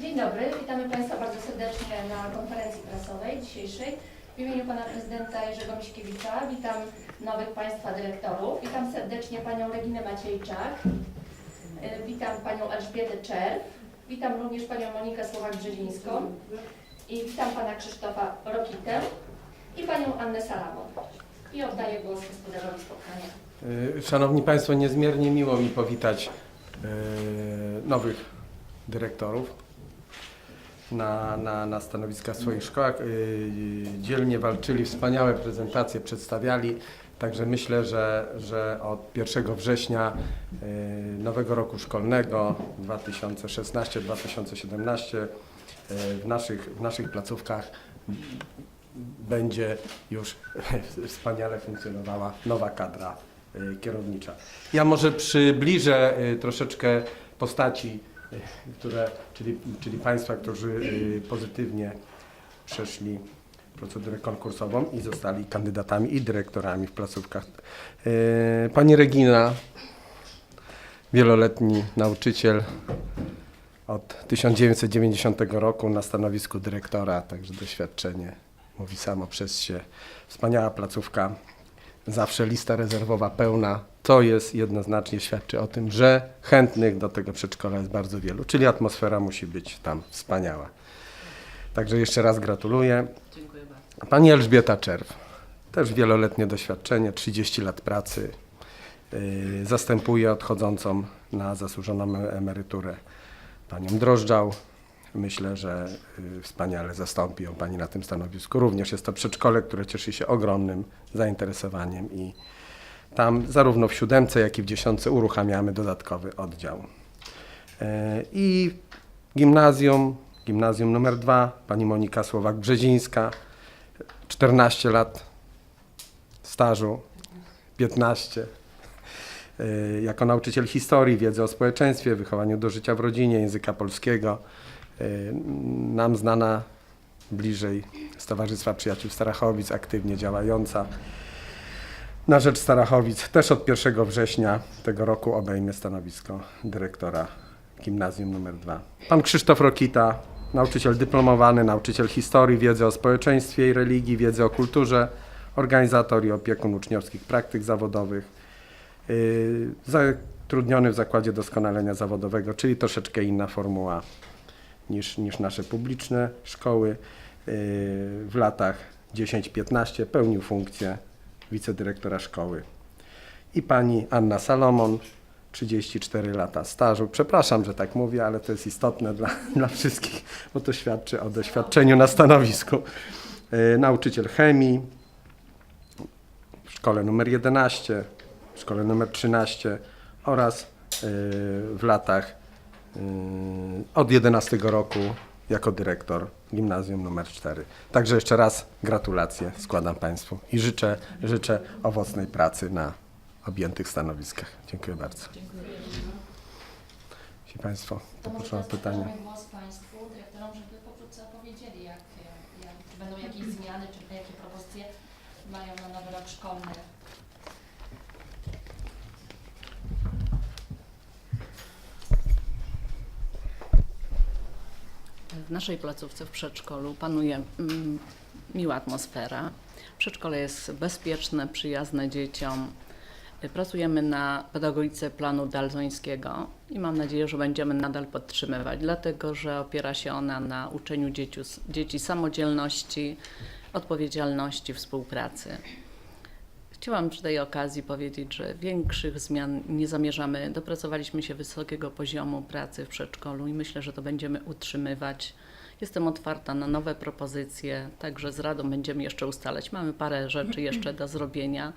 Dzień dobry, witamy Państwa bardzo serdecznie na konferencji prasowej dzisiejszej. W imieniu Pana Prezydenta Jerzego Miśkiewicza witam nowych Państwa dyrektorów. Witam serdecznie Panią Reginę Maciejczak, y, witam Panią Elżbietę Czerw, witam również Panią Monikę Słowak-Brzezińską i witam Pana Krzysztofa Rokitę i Panią Annę Salamon. I oddaję głos gospodarzowi spotkania. Y, Szanowni Państwo, niezmiernie miło mi powitać y, nowych dyrektorów na, na, na stanowiskach w swoich szkołach. Y, Dzielnie walczyli, wspaniałe prezentacje przedstawiali, także myślę, że, że od 1 września y, nowego roku szkolnego 2016-2017 y, w naszych, w naszych placówkach będzie już wspaniale funkcjonowała nowa kadra kierownicza. Ja może przybliżę troszeczkę postaci, które, czyli, czyli Państwa, którzy y, pozytywnie przeszli procedurę konkursową i zostali kandydatami i dyrektorami w placówkach. Y, Pani Regina, wieloletni nauczyciel od 1990 roku na stanowisku dyrektora, także doświadczenie mówi samo przez się. Wspaniała placówka, zawsze lista rezerwowa pełna. To jest jednoznacznie świadczy o tym, że chętnych do tego przedszkola jest bardzo wielu, czyli atmosfera musi być tam wspaniała. Także jeszcze raz gratuluję. Dziękuję bardzo. Pani Elżbieta Czerw, też wieloletnie doświadczenie, 30 lat pracy. Yy, Zastępuje odchodzącą na zasłużoną emeryturę panią Drożdżał. Myślę, że yy, wspaniale zastąpi ją pani na tym stanowisku. Również jest to przedszkole, które cieszy się ogromnym zainteresowaniem i tam zarówno w siódemce, jak i w dziesiątce uruchamiamy dodatkowy oddział. Yy, I gimnazjum, gimnazjum numer dwa, pani Monika Słowak-Brzezińska, 14 lat stażu, 15 y, jako nauczyciel historii, wiedzy o społeczeństwie, wychowaniu do życia w rodzinie, języka polskiego. Y, Nam znana bliżej z Towarzystwa Przyjaciół Starachowic, aktywnie działająca na rzecz Starachowic. Też od 1 września tego roku obejmie stanowisko dyrektora gimnazjum nr 2. Pan Krzysztof Rokita, nauczyciel dyplomowany, nauczyciel historii, wiedzy o społeczeństwie i religii, wiedzy o kulturze, organizator i opiekun uczniowskich praktyk zawodowych, yy, zatrudniony w Zakładzie Doskonalenia Zawodowego, czyli troszeczkę inna formuła niż, niż nasze publiczne szkoły. Yy, w latach 10-15 pełnił funkcję wicedyrektora szkoły. I pani Anna Salomon, 34 lata stażu. Przepraszam, że tak mówię, ale to jest istotne dla, dla wszystkich, bo to świadczy o doświadczeniu na stanowisku. Yy, nauczyciel chemii w szkole numer 11, w szkole numer 13 oraz yy, w latach yy, od 11 roku jako dyrektor gimnazjum numer 4. Także jeszcze raz gratulacje składam Państwu i życzę, życzę owocnej pracy na objętych stanowiskach. Dziękuję bardzo. Jeśli Państwo poproszę o pytania. głos Państwu, dyrektorom, żeby pokrótce opowiedzieli, jak, jak, czy będą jakieś zmiany, czy jakie propozycje mają na nowy rok szkolny. W naszej placówce w przedszkolu panuje mm, miła atmosfera. Przedszkole jest bezpieczne, przyjazne dzieciom. Pracujemy na pedagogice planu daltońskiego i mam nadzieję, że będziemy nadal podtrzymywać, dlatego że opiera się ona na uczeniu dzieci, dzieci samodzielności, odpowiedzialności, współpracy. Chciałam przy tej okazji powiedzieć, że większych zmian nie zamierzamy. Dopracowaliśmy się wysokiego poziomu pracy w przedszkolu i myślę, że to będziemy utrzymywać. Jestem otwarta na nowe propozycje, także z Radą będziemy jeszcze ustalać. Mamy parę rzeczy jeszcze do zrobienia,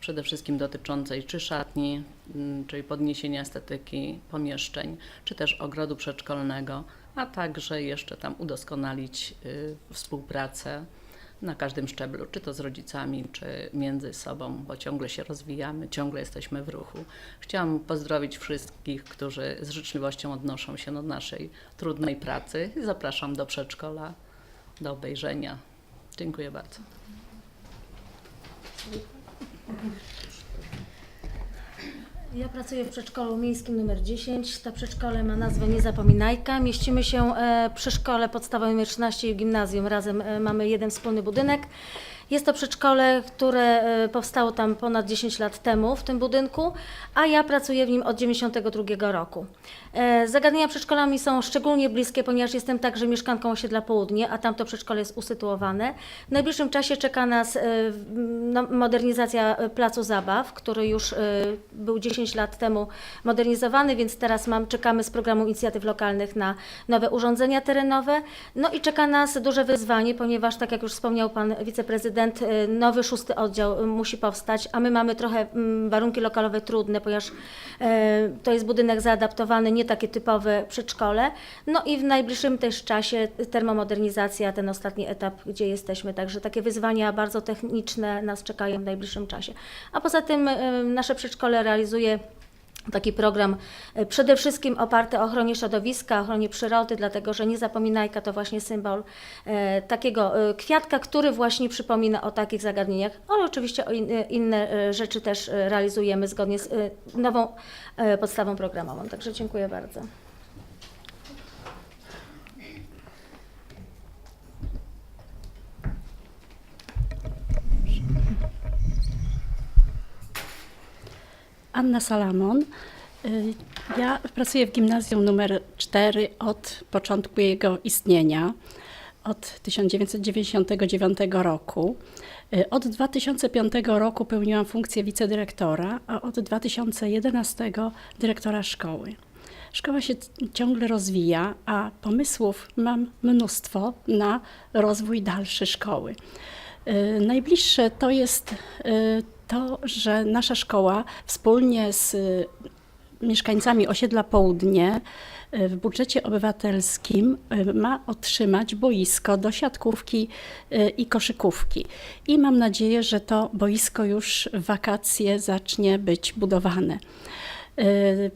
przede wszystkim dotyczącej czy szatni, mm, czyli podniesienia estetyki pomieszczeń, czy też ogrodu przedszkolnego, a także jeszcze tam udoskonalić y, współpracę na każdym szczeblu, czy to z rodzicami, czy między sobą, bo ciągle się rozwijamy, ciągle jesteśmy w ruchu. Chciałam pozdrowić wszystkich, którzy z życzliwością odnoszą się do naszej trudnej pracy zapraszam do przedszkola, do obejrzenia. Dziękuję bardzo. Ja pracuję w przedszkolu miejskim numer 10. To przedszkole ma nazwę Niezapominajka. Mieścimy się e, przy szkole podstawowym numer 13 i gimnazjum. Razem e, mamy jeden wspólny budynek. Jest to przedszkole, które e, powstało tam ponad 10 lat temu w tym budynku, a ja pracuję w nim od 92 roku. E, Zagadnienia przedszkola mi są szczególnie bliskie, ponieważ jestem także mieszkanką osiedla Południe, a tamto przedszkole jest usytuowane. W najbliższym czasie czeka nas w- no, modernizacja placu zabaw, który już e, był 10 lat temu modernizowany, więc teraz mam, czekamy z programu inicjatyw lokalnych na nowe urządzenia terenowe. No i czeka nas duże wyzwanie, ponieważ tak jak już wspomniał Pan Wiceprezydent, e, nowy szósty oddział e, musi powstać, a my mamy trochę mm, warunki lokalowe trudne, ponieważ e, to jest budynek zaadaptowany, nie takie typowe przedszkole. No i w najbliższym też czasie termomodernizacja, ten ostatni etap, gdzie jesteśmy. Także takie wyzwania bardzo techniczne nas czekają w najbliższym czasie. A poza tym nasze przedszkole realizuje Taki program e, przede wszystkim oparty o ochronie środowiska, ochronie przyrody, dlatego że niezapominajka to właśnie symbol e, takiego e, kwiatka, który właśnie przypomina o takich zagadnieniach, ale oczywiście o in, inne rzeczy też realizujemy zgodnie z nową podstawą programową. Także dziękuję bardzo. Anna Salamon. Y, Ja pracuję w gimnazjum numer 4 od początku jego istnienia, od 1999 roku. Y, Od 2005 roku pełniłam funkcję wicedyrektora, a od 2011 dyrektora szkoły. Szkoła się ciągle rozwija, a pomysłów mam mnóstwo na rozwój dalszy szkoły. Y, Najbliższe to jest y, to, że nasza szkoła wspólnie z y, mieszkańcami osiedla Południe w budżecie obywatelskim ma otrzymać boisko do siatkówki i koszykówki. I mam nadzieję, że to boisko już w wakacje zacznie być budowane.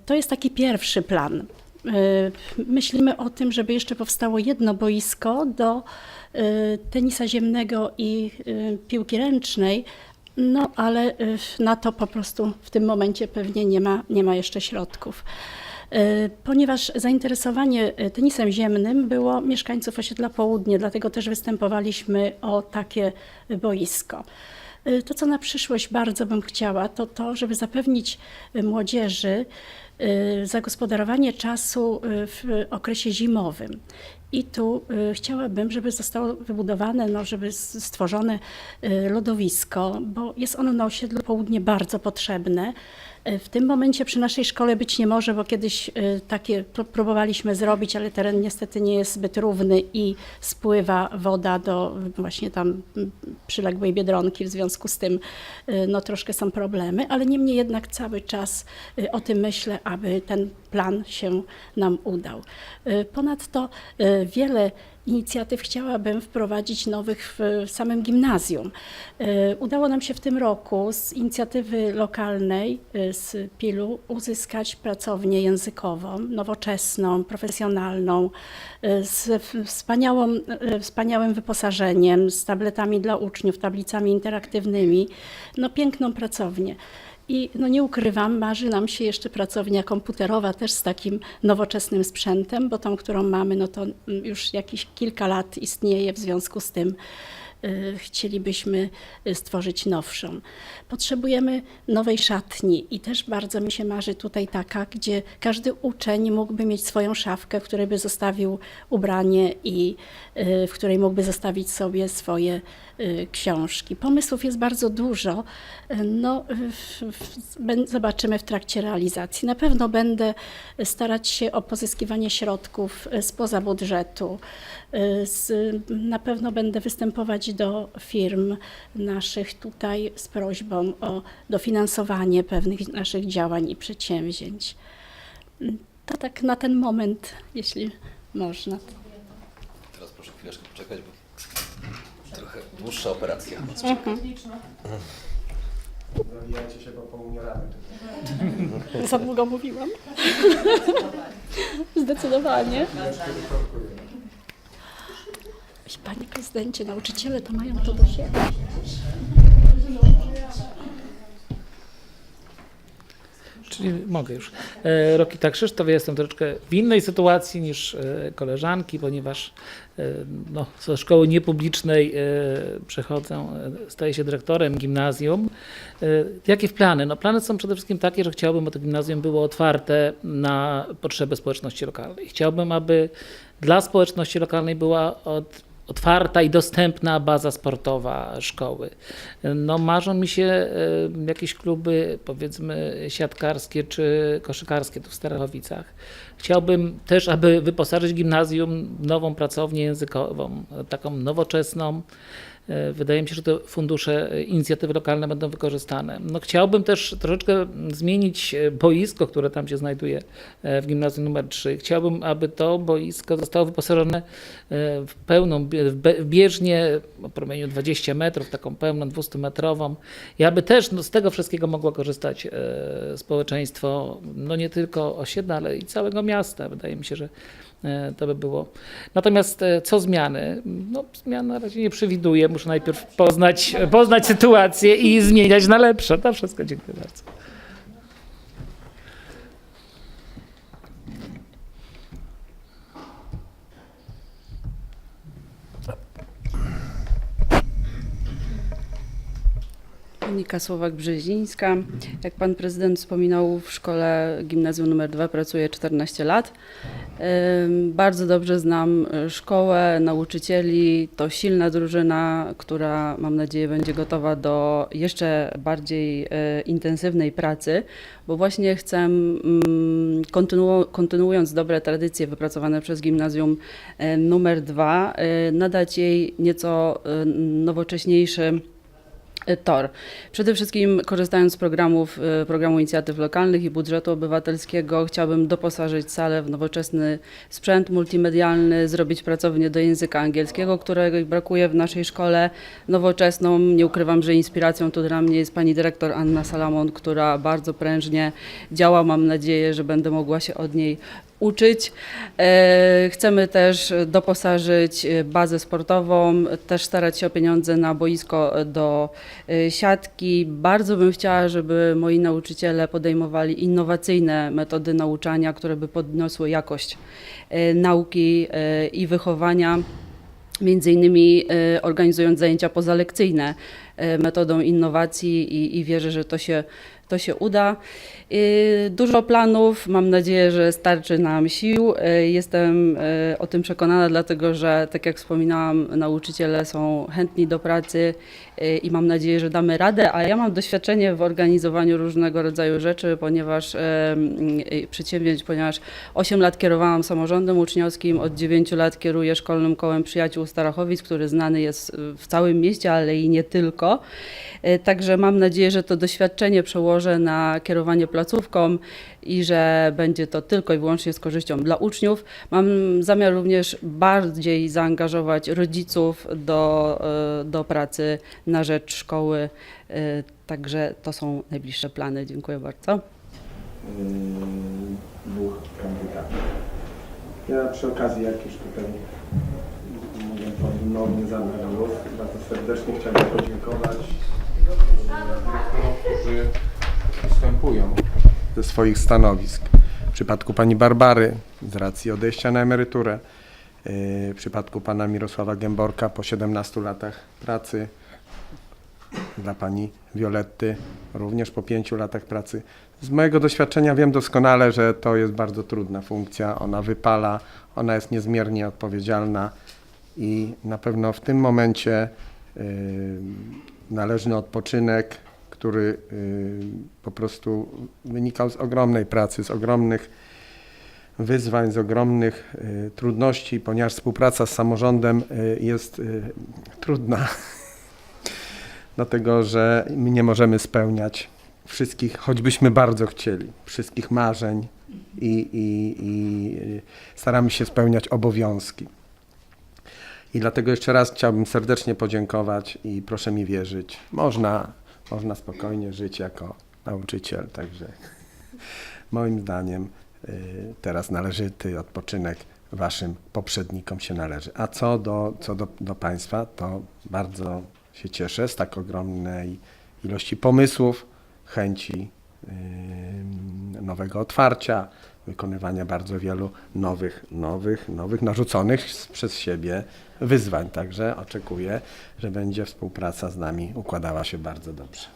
To jest taki pierwszy plan. Y, Myślimy o tym, żeby jeszcze powstało jedno boisko do y, tenisa ziemnego i y, piłki ręcznej, no ale na to po prostu w tym momencie pewnie nie ma, nie ma jeszcze środków. Ponieważ zainteresowanie tenisem ziemnym było mieszkańców osiedla Południe, dlatego też występowaliśmy o takie boisko. Y, To, co na przyszłość bardzo bym chciała, to to, żeby zapewnić y, młodzieży y, zagospodarowanie czasu w okresie zimowym. I tu chciałabym, żeby zostało wybudowane, no, żeby stworzone lodowisko, bo jest ono na osiedlu Południe bardzo potrzebne. W tym momencie przy naszej szkole być nie może, bo kiedyś y, takie pró- próbowaliśmy zrobić, ale teren niestety nie jest zbyt równy i spływa woda do właśnie tam przyległej Biedronki. W związku z tym y, no, troszkę są problemy, ale niemniej jednak cały czas y, o tym myślę, aby ten plan się nam udał. Ponadto wiele inicjatyw chciałabym wprowadzić nowych w samym gimnazjum. Y, Udało nam się w tym roku z inicjatywy lokalnej y, z PIL-u uzyskać pracownię językową, nowoczesną, profesjonalną, y, z wspaniałą, wspaniałym wyposażeniem, z tabletami dla uczniów, tablicami interaktywnymi. No piękną pracownię. I no nie ukrywam, marzy nam się jeszcze pracownia komputerowa też z takim nowoczesnym sprzętem, bo tą, którą mamy, no to mm, już jakieś kilka lat istnieje, w związku z tym chcielibyśmy y, stworzyć nowszą. Potrzebujemy nowej szatni i też bardzo mi się marzy tutaj taka, gdzie każdy uczeń mógłby mieć swoją szafkę, w której by zostawił ubranie i y, w której mógłby zostawić sobie swoje y, książki. Pomysłów jest bardzo dużo. No, zobaczymy w trakcie realizacji. Na pewno będę starać się o pozyskiwanie środków spoza budżetu. Z, na pewno będę występować do firm naszych tutaj z prośbą o dofinansowanie pewnych naszych działań i przedsięwzięć. To tak na ten moment, jeśli można. Teraz proszę chwileczkę poczekać, bo trochę dłuższa operacja. Zawijajcie się, bo poumieramy. Za długo mówiłam? Zdecydowanie. Panie prezydencie, nauczyciele to mają to do siebie. czyli mogę już. E, Rokita Krzysztof, ja jestem troszeczkę w innej sytuacji niż e, koleżanki, ponieważ e, no, ze szkoły niepublicznej e, przechodzę, e, staję się dyrektorem gimnazjum. E, Jakie plany? No, plany są przede wszystkim takie, że chciałbym, aby to gimnazjum było otwarte na potrzeby społeczności lokalnej. Chciałbym, aby dla społeczności lokalnej była od, otwarta i dostępna baza sportowa szkoły. No, marzą mi się e, jakieś kluby, powiedzmy, siatkarskie czy koszykarskie tu w Starachowicach. Chciałbym też, aby wyposażyć gimnazjum w nową pracownię językową, taką nowoczesną. E, Wydaje mi się, że te fundusze e, inicjatywy lokalne będą wykorzystane. No, chciałbym też troszeczkę zmienić e, boisko, które tam się znajduje w gimnazjum numer 3. Chciałbym, aby to boisko zostało wyposażone w pełną, w bieżnię o promieniu 20 metrów, taką pełną 200-metrową i aby też no, z tego wszystkiego mogło korzystać społeczeństwo, no nie tylko osiedla, ale i całego miasta. Wydaje mi się, że to by było. Natomiast e, co zmiany? No, zmian na razie nie przewiduję. Muszę najpierw poznać, poznać sytuację i zmieniać na lepsze. To wszystko. Dziękuję bardzo. Monika Słowak-Brzezińska. Jak pan prezydent wspominał, w szkole gimnazjum nr 2 pracuję 14 lat. Bardzo dobrze znam szkołę, nauczycieli. To silna drużyna, która mam nadzieję będzie gotowa do jeszcze bardziej y, intensywnej pracy, bo właśnie chcę, mm, kontynuu- kontynuując dobre tradycje wypracowane przez gimnazjum y, numer 2, y, nadać jej nieco nowocześniejszy tor. Przede wszystkim korzystając z programów, y, programu inicjatyw lokalnych i budżetu obywatelskiego chciałabym doposażyć salę w nowoczesny sprzęt multimedialny, zrobić pracownię do języka angielskiego, którego brakuje w naszej szkole, nowoczesną. Nie ukrywam, że inspiracją tu dla mnie jest pani dyrektor Anna Salamon, która bardzo prężnie działa. Mam nadzieję, że będę mogła się od niej uczyć. E, Chcemy też doposażyć e, bazę sportową, też starać się o pieniądze na boisko do e, siatki. Bardzo bym chciała, żeby moi nauczyciele podejmowali innowacyjne metody nauczania, które by podniosły jakość nauki i wychowania. Między innymi organizując zajęcia pozalekcyjne metodą innowacji i, i wierzę, że to się, to się uda. Y, Dużo planów, mam nadzieję, że starczy nam sił. Y, Jestem y, o tym przekonana, dlatego że, tak jak wspominałam, nauczyciele są chętni do pracy i mam nadzieję, że damy radę. A ja mam doświadczenie w organizowaniu różnego rodzaju rzeczy, ponieważ przedsięwzięć, ponieważ 8 lat kierowałam samorządem uczniowskim, od 9 lat kieruję Szkolnym Kołem Przyjaciół Starachowic, który znany jest w całym mieście, ale i nie tylko. Także mam nadzieję, że to doświadczenie przełożę na kierowanie placówką i że będzie to tylko i wyłącznie z korzyścią dla uczniów. Mam zamiar również bardziej zaangażować rodziców do, y, do pracy na rzecz szkoły. Y, Także to są najbliższe plany. Dziękuję bardzo. dwóch kandydatów. Ja przy okazji, jak już tutaj mówię ponownie zabrać głos, bardzo serdecznie chciałbym podziękować dyrektorom, którzy występują ze swoich stanowisk. W przypadku pani Barbary z racji odejścia na emeryturę, yy, w przypadku pana Mirosława Gęborka po 17 latach pracy, dla pani Violetty również po pięciu latach pracy. Z mojego doświadczenia wiem doskonale, że to jest bardzo trudna funkcja. Ona wypala, ona jest niezmiernie odpowiedzialna i na pewno w tym momencie yy, należny odpoczynek, który yy, po prostu wynikał z ogromnej pracy, z ogromnych wyzwań, z ogromnych yy, trudności, ponieważ współpraca z samorządem yy, jest trudna dlatego że my nie możemy spełniać wszystkich, choćbyśmy bardzo chcieli, wszystkich marzeń i, i, i staramy się spełniać obowiązki. I dlatego jeszcze raz chciałbym serdecznie podziękować i proszę mi wierzyć, można, można spokojnie żyć jako nauczyciel, także moim zdaniem y, teraz należyty odpoczynek waszym poprzednikom się należy. A co do, co do, do Państwa, to bardzo się cieszę z tak ogromnej ilości pomysłów, chęci nowego otwarcia, wykonywania bardzo wielu nowych, nowych, nowych, narzuconych przez siebie wyzwań. Także oczekuję, że będzie współpraca z nami układała się bardzo dobrze.